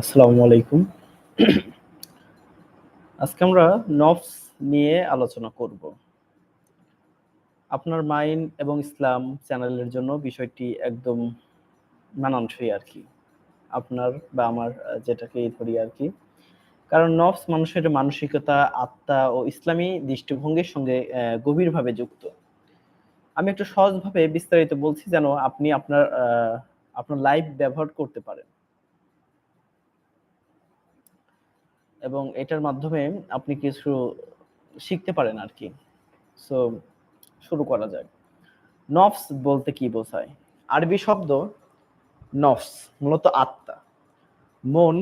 আসসালামু আলাইকুম। আজকে আমরা নফস নিয়ে আলোচনা করব। আপনার মাইন্ড এবং ইসলাম চ্যানেলের জন্য বিষয়টি একদম মানানসই আর কি। আপনার বা আমার যেটাকে ধরি আর কি। কারণ নফস মানুষের মানসিকতা, আত্মা ও ইসলামী দৃষ্টিভঙ্গির সঙ্গে গভীরভাবে যুক্ত। আমি একটু সহজভাবে বিস্তারিত বলছি যেন আপনি আপনার আপনার লাইফ ব্যবহার করতে পারেন। এবং এটার মাধ্যমে আপনি কিছু শিখতে পারেন আর কি। সো শুরু করা যাক। নফস বলতে কি বোঝায়? আরবি শব্দ নফস, মূলত আত্মা। মন,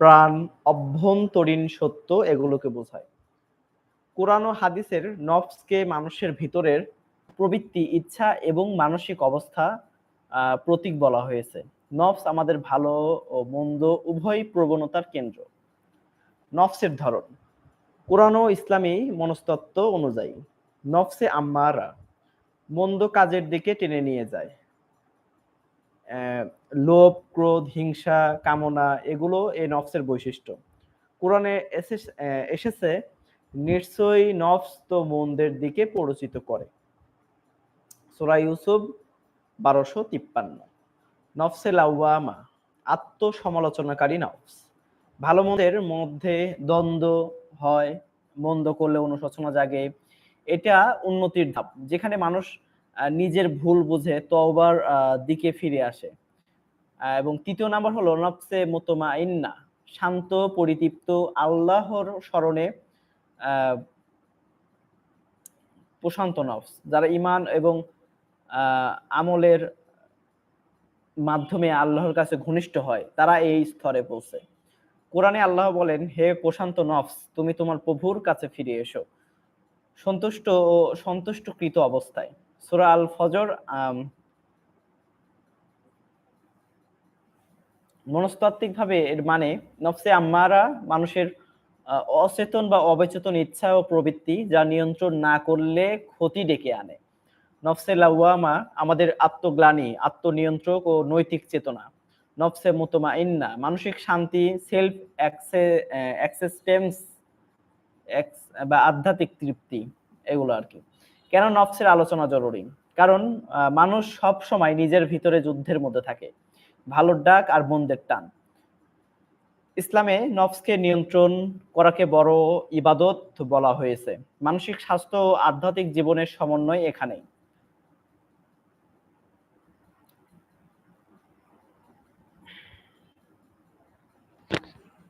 প্রাণ, অভ্যন্তরীণ সত্য এগুলোকে বোঝায়। কোরআন ও হাদিসের নফসকে মানুষের ভিতরের প্রবৃত্তি, ইচ্ছা এবং মানসিক অবস্থা প্রতীক বলা হয়েছে। নফস আমাদের ভালো ও মন্দ উভয় প্রবণতার কেন্দ্র। নফসের ধরন। কোরআন ও ইসলামী মনস্তত্ত্ব অনুযায়ী নফসে আম্মারা মন্দ কাজের দিকে টেনে নিয়ে যায়। লোভ, ক্রোধ, হিংসা, কামনা এগুলো এই নফসের বৈশিষ্ট্য। কোরআনে এসেছে, নিশ্চয়ই নফস তো মন্দের দিকে পরিচিত করে। সোরা ইউসুফ বারোশো তিপ্পান্ন। নফসে লাউয়ামা আত্মসমালোচনাকারী নফস। ভালো মন্দের মধ্যে দ্বন্দ্ব হয় মন্দ করলে অনুশোচনা জাগে। এটা উন্নতির ধাপ, যেখানে মানুষ নিজের ভুল বুঝে তওবার দিকে ফিরে আসে। এবং তৃতীয় নাম্বার হলো, নফসে মোতমা ইন্না শান্ত, পরিতৃপ্ত, আল্লাহর স্মরণে প্রশান্ত নফস, যারা ইমান এবং আমলের মাধ্যমে আল্লাহর কাছে ঘনিষ্ঠ হয়, তারা এই স্তরে পৌঁছে। কোরআনে আল্লাহ বলেন, হে প্রশান্ত নফস, তুমি তোমার প্রভুর কাছে ফিরে এসো। সন্তুষ্ট ও সন্তুষ্টকৃত অবস্থায়। সূরা আল ফজর মনস্তাত্ত্বিকভাবে এর মানে নফসে আম্মারা মানুষের অচেতন বা অবচেতন ইচ্ছা ও প্রবৃত্তি যা নিয়ন্ত্রণ না করলে ক্ষতি ডেকে আনে। নফসে লাওয়ামা আমাদের আত্মগ্লানি, আত্মনিয়ন্ত্রক ও নৈতিক চেতনা। নফসে মোতমা ইন্না মানসিক শান্তি সেলফ অ্যাক্সেসটেন্স বা আধ্যাত্মিক তৃপ্তি, এগুলো আর কি। কেন নফসের আলোচনা জরুরি? কারণ মানুষ সব সময় নিজের ভিতরে যুদ্ধের মধ্যে থাকে। ভালোর ডাক আর মন্দের টান। ইসলামে নফসকে নিয়ন্ত্রণ করাকে বড় ইবাদত বলা হয়েছে। মানসিক স্বাস্থ্য আধ্যাত্মিক জীবনের সমন্বয় এখানেই।